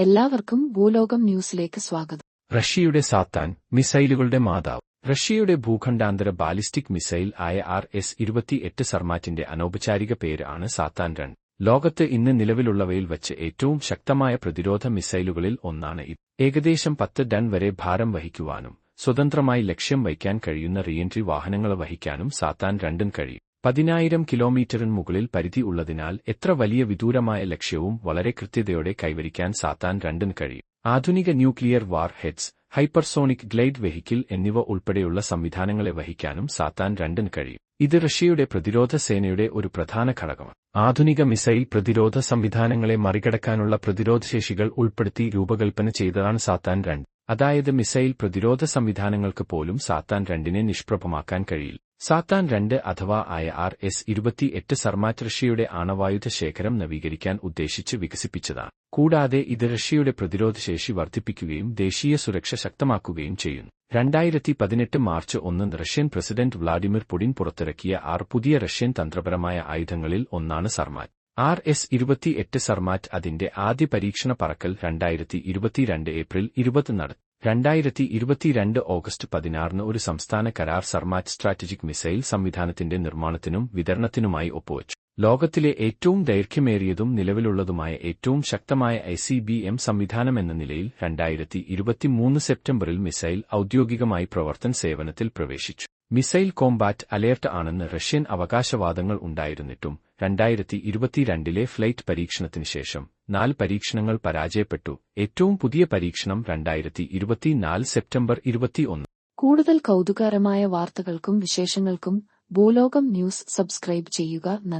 എല്ലാവർക്കും ഭൂലോകം ന്യൂസിലേക്ക് സ്വാഗതം. റഷ്യയുടെ സാത്താൻ മിസൈലുകളുടെ മാതാവ്. റഷ്യയുടെ ഭൂഖണ്ഡാന്തര ബാലിസ്റ്റിക് മിസൈൽ ആയ ആർ എസ് ഇരുപത്തിയെട്ട് സർമാറ്റിന്റെ അനൗപചാരിക പേര് ആണ് സാത്താൻ രൺ ലോകത്ത് ഇന്ന് നിലവിലുള്ളവയിൽ വച്ച് ഏറ്റവും ശക്തമായ പ്രതിരോധ മിസൈലുകളിൽ ഒന്നാണ് ഇത്. ഏകദേശം പത്ത് ടൺ വരെ ഭാരം വഹിക്കുവാനും സ്വതന്ത്രമായി ലക്ഷ്യം വയ്ക്കാൻ കഴിയുന്ന റീഎൻട്രി വാഹനങ്ങൾ വഹിക്കാനും സാത്താൻ രണ്ടും കഴിയും. പതിനായിരം കിലോമീറ്ററിന് മുകളിൽ പരിധി ഉള്ളതിനാൽ എത്ര വലിയ വിദൂരമായ ലക്ഷ്യവും വളരെ കൃത്യതയോടെ കൈവരിക്കാൻ സാത്താൻ രണ്ടിന് കഴിയും. ആധുനിക nuclear warheads hypersonic glide vehicle എന്നിവ ഉൾപ്പെടെയുള്ള സംവിധാനങ്ങളെ വഹിക്കാനും സാത്താൻ രണ്ടിന് കഴിയും. ഇത് റഷ്യയുടെ പ്രതിരോധ സേനയുടെ ഒരു പ്രധാന ഘടകമാണ്. ആധുനിക മിസൈൽ പ്രതിരോധ സംവിധാനങ്ങളെ മറികടക്കാനുള്ള പ്രതിരോധശേഷികൾ ഉൾപ്പെടുത്തി രൂപകൽപ്പന ചെയ്തതാണ് സാത്താൻ രണ്ട്. അതായത് മിസൈൽ പ്രതിരോധ സംവിധാനങ്ങൾക്ക് പോലും സാത്താൻ രണ്ടിനെ നിഷ്പ്രഭമാക്കാൻ കഴിയില്ല. സാത്താൻ രണ്ട് അഥവാ ആയ ആർ എസ് ഇരുപത്തിയെട്ട് സർമാറ്റ് റഷ്യയുടെ ആണവായുധ ശേഖരം നവീകരിക്കാൻ ഉദ്ദേശിച്ച് വികസിപ്പിച്ചതാണ്. കൂടാതെ ഇത് റഷ്യയുടെ പ്രതിരോധശേഷി വർദ്ധിപ്പിക്കുകയും ദേശീയ സുരക്ഷ ശക്തമാക്കുകയും ചെയ്യുന്നു. രണ്ടായിരത്തി പതിനെട്ട് മാർച്ച് ഒന്ന് റഷ്യൻ പ്രസിഡന്റ് വ്ളാഡിമിർ പുടിൻ പുറത്തിറക്കിയ ആറ് പുതിയ റഷ്യൻ തന്ത്രപരമായ ആയുധങ്ങളിൽ ഒന്നാണ് സർമാറ്റ്. ആർ എസ് ഇരുപത്തിയെട്ട് സർമാറ്റ് അതിന്റെ ആദ്യ പരീക്ഷണ പറക്കൽ രണ്ടായിരത്തി ഇരുപത്തിരണ്ട് ഏപ്രിൽ ഇരുപത് നടത്തി. രണ്ടായിരത്തി ഇരുപത്തിരണ്ട് ഓഗസ്റ്റ് പതിനാറിന് ഒരു സംസ്ഥാന കരാർ സർമാറ്റ് സ്ട്രാറ്റജിക് മിസൈൽ സംവിധാനത്തിന്റെ നിർമ്മാണത്തിനും വിതരണത്തിനുമായി ഒപ്പുവച്ചു. ലോകത്തിലെ ഏറ്റവും ദൈർഘ്യമേറിയതും നിലവിലുള്ളതുമായ ഏറ്റവും ശക്തമായ ഐ സി ബി എം സംവിധാനമെന്ന നിലയിൽ രണ്ടായിരത്തി ഇരുപത്തിമൂന്ന് സെപ്റ്റംബറിൽ മിസൈൽ ഔദ്യോഗികമായി പ്രവർത്തൻ സേവനത്തിൽ പ്രവേശിച്ചു. മിസൈൽ കോംബാറ്റ് അലേർട്ട് ആണെന്ന് റഷ്യൻ അവകാശവാദങ്ങൾ ഉണ്ടായിരുന്നിട്ടും രണ്ടായിരത്തി ഇരുപത്തിരണ്ടിലെ ഫ്ലൈറ്റ് പരീക്ഷണത്തിന് ശേഷം നാല് പരീക്ഷണങ്ങൾ പരാജയപ്പെട്ടു. ഏറ്റവും പുതിയ പരീക്ഷണം രണ്ടായിരത്തി ഇരുപത്തിനാല് സെപ്റ്റംബർ ഇരുപത്തിയൊന്ന്. കൂടുതൽ കൗതുകകരമായ വാർത്തകൾക്കും വിശേഷങ്ങൾക്കും ഭൂലോകം ന്യൂസ് സബ്സ്ക്രൈബ് ചെയ്യുക നന്ദി.